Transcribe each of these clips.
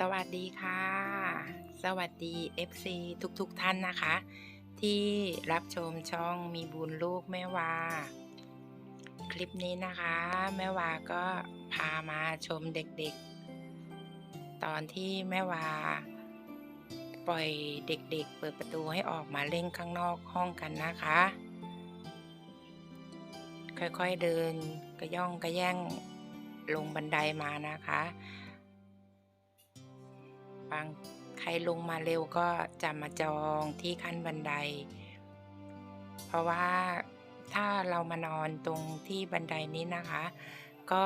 สวัสดีค่ะ สวัสดี FC ทุกๆทท่านนะคะ ที่รับชมช่องมีบุญลูกแม่วา คลิปนี้นะคะ แม่วาก็พามาชมเด็กๆ ตอนที่แม่วา ปล่อยเด็กๆ เปิดประตูให้ออกมาเล่นข้างนอกห้องกันนะคะ ค่อยๆเดินกระย่องกระแย่งลงบันไดมานะคะ บางใครลงมาเร็วก็จะมาจองที่ขั้นบันได เพราะว่าถ้าเรามานอนตรงที่บันไดนี้นะคะ ก็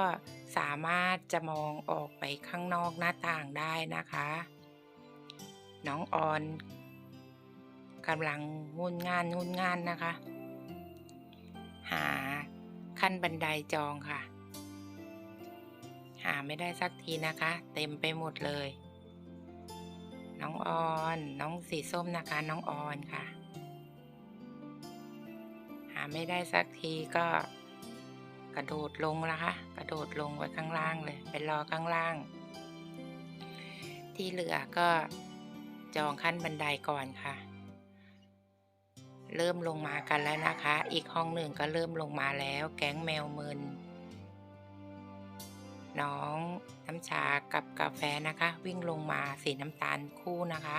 สามารถจะมองออกไปข้างนอกหน้าต่างได้นะคะ น้องออนกำลังงุนงานงุนงานนะคะ หาขั้นบันไดจองค่ะ หาไม่ได้สักทีนะคะ เต็มไปหมดเลย น้องออน น้องสีส้มนะคะ น้องออนค่ะ หาไม่ได้สักทีก็กระโดดลงแล้วค่ะกระโดดลงไว้ข้างล่างเลย ไปรอข้างล่าง ที่เหลือก็จองขั้นบันไดก่อนค่ะ เริ่มลงมากันแล้วนะคะ อีกห้องหนึ่งก็เริ่มลงมาแล้ว แก๊งแมวมึนน้อง น้ำชากับกาแฟนะคะ วิ่งลงมาสีน้ำตาลคู่นะคะ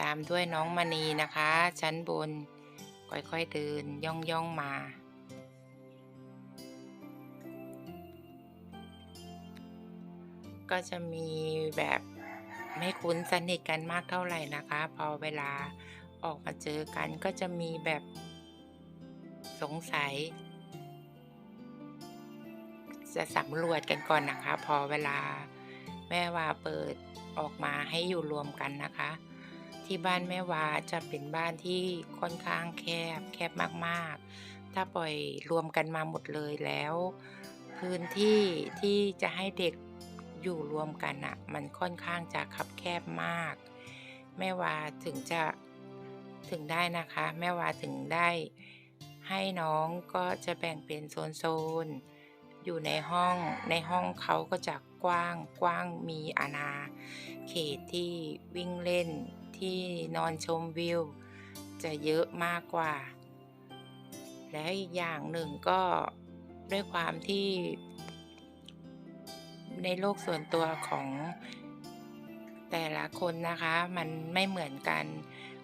ตามด้วยน้องมณีนะคะ ชั้นบนค่อยๆเดินย่องย่องมา ก็จะมีแบบไม่คุ้นสนิทกันมากเท่าไหร่นะคะ พอเวลาออกมาเจอกันก็จะมีแบบสงสัย จะสำรวจกันก่อนนะคะ พอเวลาแม่วาเปิดออกมาให้อยู่รวมกันนะคะ ที่บ้านแม่วาจะเป็นบ้านที่ค่อนข้างแคบแคบมากๆ ถ้าปล่อยรวมกันมาหมดเลยแล้ว พื้นที่ที่จะให้เด็กอยู่รวมกันอะ่ะ มันค่อนข้างจะคับแคบมาก แม่วาถึงจะถึงได้นะคะ แม่วาถึงได้ให้น้องก็จะแบ่งเป็นโซนๆ อยู่ในห้องในห้องเขาก็จะกว้างกว้างมีอาณาเขตที่วิ่งเล่นที่นอนชมวิว จะเยอะมากกว่า และอีกอย่างหนึ่งก็ด้วยความที่ ในโลกส่วนตัวของแต่ละคนนะคะ มันไม่เหมือนกัน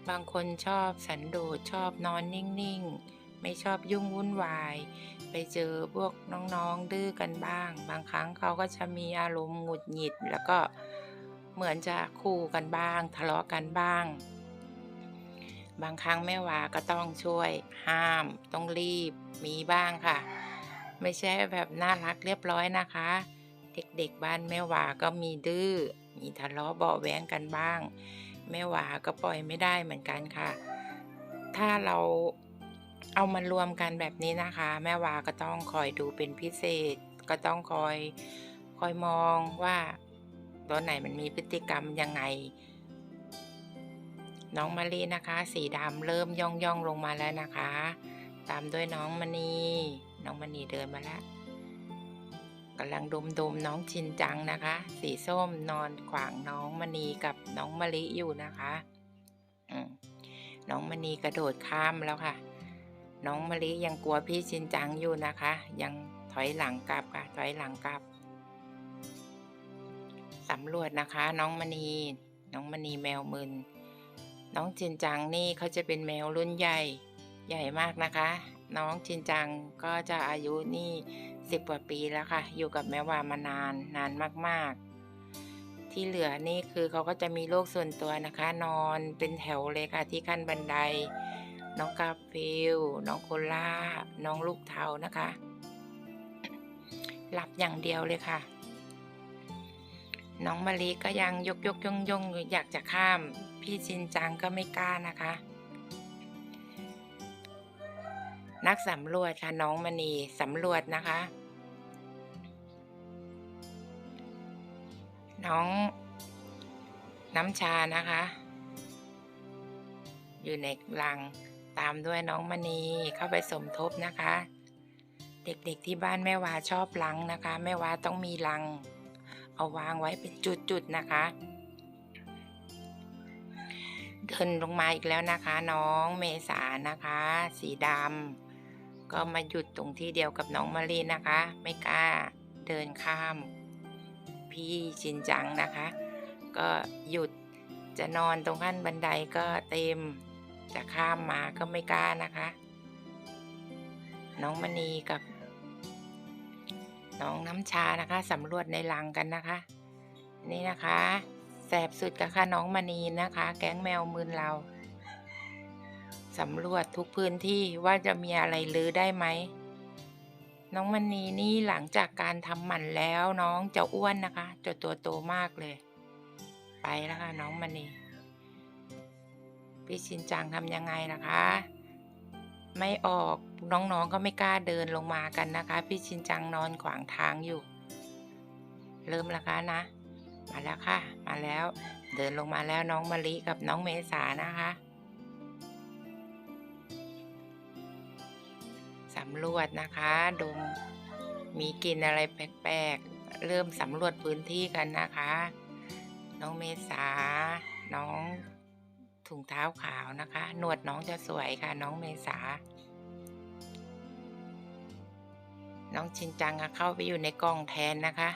บางคนชอบสันโดษชอบนอนนิ่ง ๆ ไม่ชอบยุ่งวุ่นวาย ไปเจอพวกน้องๆดื้อกันบ้าง บางครั้งเขาก็จะมีอารมณ์หงุดหงิด แล้วก็เหมือนจะคู่กันบ้าง ทะเลาะกันบ้าง บางครั้งแม่วาก็ต้องช่วย ห้าม ต้องรีบ มีบ้างค่ะ ไม่ใช่แบบน่ารักเรียบร้อยนะคะ เด็กๆบ้านแม่วาก็มีดื้อ มีทะเลาะเบาะแว้งกันบ้าง แม่วาก็ปล่อยไม่ได้เหมือนกันค่ะ ถ้าเรา เอามารวมกันแบบนี้นะคะ แม่วาก็ต้องคอยดูเป็นพิเศษ ก็ต้องคอยคอยมองว่าตัวไหนมันมีพฤติกรรมยังไง น้องมะลินะคะ สีดำเริ่มย่องย่องลงมาแล้วนะคะ ตามด้วยน้องมณีน้องมณีเดินมาแล้วกำลังดมดมน้องชินจังนะคะ สีส้มนอนขวางน้องมณีกับน้องมะลิอยู่นะคะน้องมณีกระโดดข้ามแล้วค่ะ น้องมะลิยังกลัวพี่ชินจังอยู่นะคะ ยังถอยหลังกลับค่ะ ถอยหลังกลับสำรวจนะคะ น้องมณีน้องมณีแมวมึน น้องจินจังนี่เขาจะเป็นแมวรุ่นใหญ่ใหญ่มากนะคะ น้องจินจังก็จะอายุนี่สิบกว่าปีแล้วค่ะ อยู่กับแม่วามานานนานมากๆ ที่เหลือนี่คือเขาก็จะมีโลกส่วนตัวนะคะ นอนเป็นแถวเลยค่ะที่ขั้นบันได น้องกาฟิลน้องโคล่าน้องลูกเทานะคะ หลับอย่างเดียวเลยค่ะ น้องมะลิก็ยังยกยกยงยงอยากจะข้าม พี่ชินจังก็ไม่กล้านะคะ นักสำรวจค่ะน้องมณีสำรวจนะคะ น้องน้ำชานะคะ อยู่ในรัง ตามด้วยน้องมณีเข้าไปสมทบนะคะ เด็กๆที่บ้านแม่วาชอบลังนะคะ แม่วาต้องมีลัง เอาวางไว้เป็นจุดๆนะคะ เดินลงมาอีกแล้วนะคะ น้องเมษานะคะ สีดำก็มาหยุดตรงที่เดียวกับน้องมารีนะคะ ไม่กล้าเดินข้าม พี่ชินจังนะคะ ก็หยุดจะนอนตรงขั้นบันไดก็เต็ม จะข้ามมาก็ไม่กล้านะคะ น้องมณีกับ น้องน้ำชานะคะสำรวจในรังกันนะคะ นี่นะคะแสบสุดก็ค่ะน้องมณีนะคะ แก๊งแมวมืนเราสำรวจทุกพื้นที่ว่าจะมีอะไรลือได้ไหม น้องมณีนี่หลังจากการทำหมันแล้วน้องจะอ้วนนะคะจะตัวโตมากเลย ไปแล้วค่ะน้องมณี พี่ชินจังทำยังไงนะคะ ไม่ออกน้องๆก็ไม่กล้าเดินลงมากันนะคะ พี่ชินจังนอนขวางทางอยู่ เริ่มแล้วคะนะ มาแล้วค่ะ มาแล้ว เดินลงมาแล้วน้องมะลิกับน้องเมษานะคะสำรวจนะคะดมมีกลิ่นอะไรแปลกๆ เริ่มสำรวจพื้นที่กันนะคะ น้องเมษา ถุงเท้าขาวนะคะ หนวดน้องจะสวยค่ะน้องเมษา น้องชินจังเข้าไปอยู่ในกล่องแทนนะคะ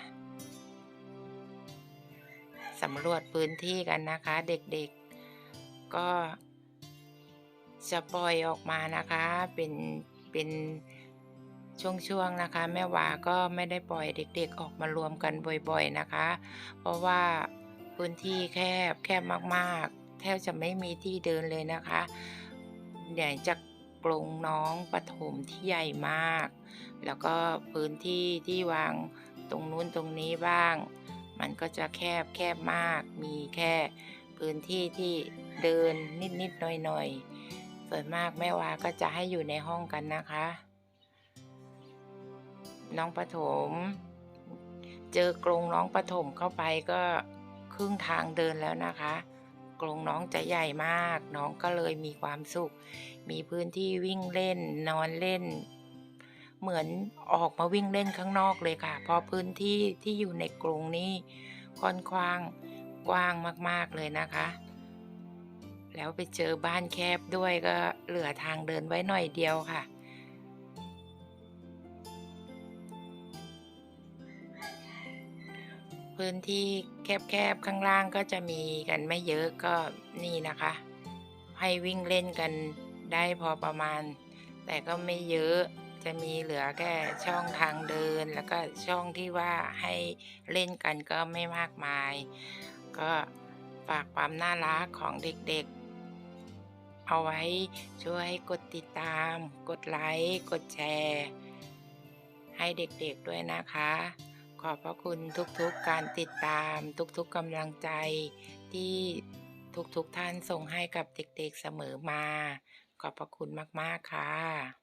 สำรวจพื้นที่กันนะคะ เด็กๆ ก็จะปล่อยออกมานะคะ เป็นเป็นช่วงๆนะคะ แม่วาก็ไม่ได้ปล่อยเด็ก ๆ ออกมารวมกันบ่อยๆนะคะ เพราะว่าพื้นที่แคบแคบมากๆ แทบจะไม่มีที่เดินเลยนะคะใหญ่จากกรงน้องปฐมที่ใหญ่มาก แล้วก็พื้นที่ที่วางตรงนู้นตรงนี้บ้าง มันก็จะแคบแคบมาก มีแค่พื้นที่ที่เดินนิดๆหน่อยๆ ส่วนมากแม่วาก็จะให้อยู่ในห้องกันนะคะ น้องปฐม เจอกรงน้องปฐมเข้าไปก็ครึ่งทางเดินแล้วนะคะ กรงน้องจะใหญ่มาก น้องก็เลยมีความสุข มีพื้นที่วิ่งเล่นนอนเล่น เหมือนออกมาวิ่งเล่นข้างนอกเลยค่ะ เพราะพื้นที่ที่อยู่ในกรงนี้ค่อนข้างกว้างมากๆเลยนะคะ แล้วไปเจอบ้านแคบด้วยก็เหลือทางเดินไว้หน่อยเดียวค่ะ พื้นที่แคบๆข้างล่างก็จะมีกันไม่เยอะก็นี่นะคะ ให้วิ่งเล่นกันได้พอประมาณ แต่ก็ไม่เยอะจะมีเหลือแค่ช่องทางเดิน แล้วก็ช่องที่ว่าให้เล่นกันก็ไม่มากมาย ก็ฝากความน่ารักของเด็กๆ เอาไว้ช่วยกดติดตาม กดไลค์ กดแชร์ ให้เด็กๆด้วยนะคะ ขอบพระคุณทุกๆการติดตามทุกๆกำลังใจ ที่ทุกๆท่านส่งให้กับเด็กๆเสมอมา ขอบพระคุณมากๆค่ะ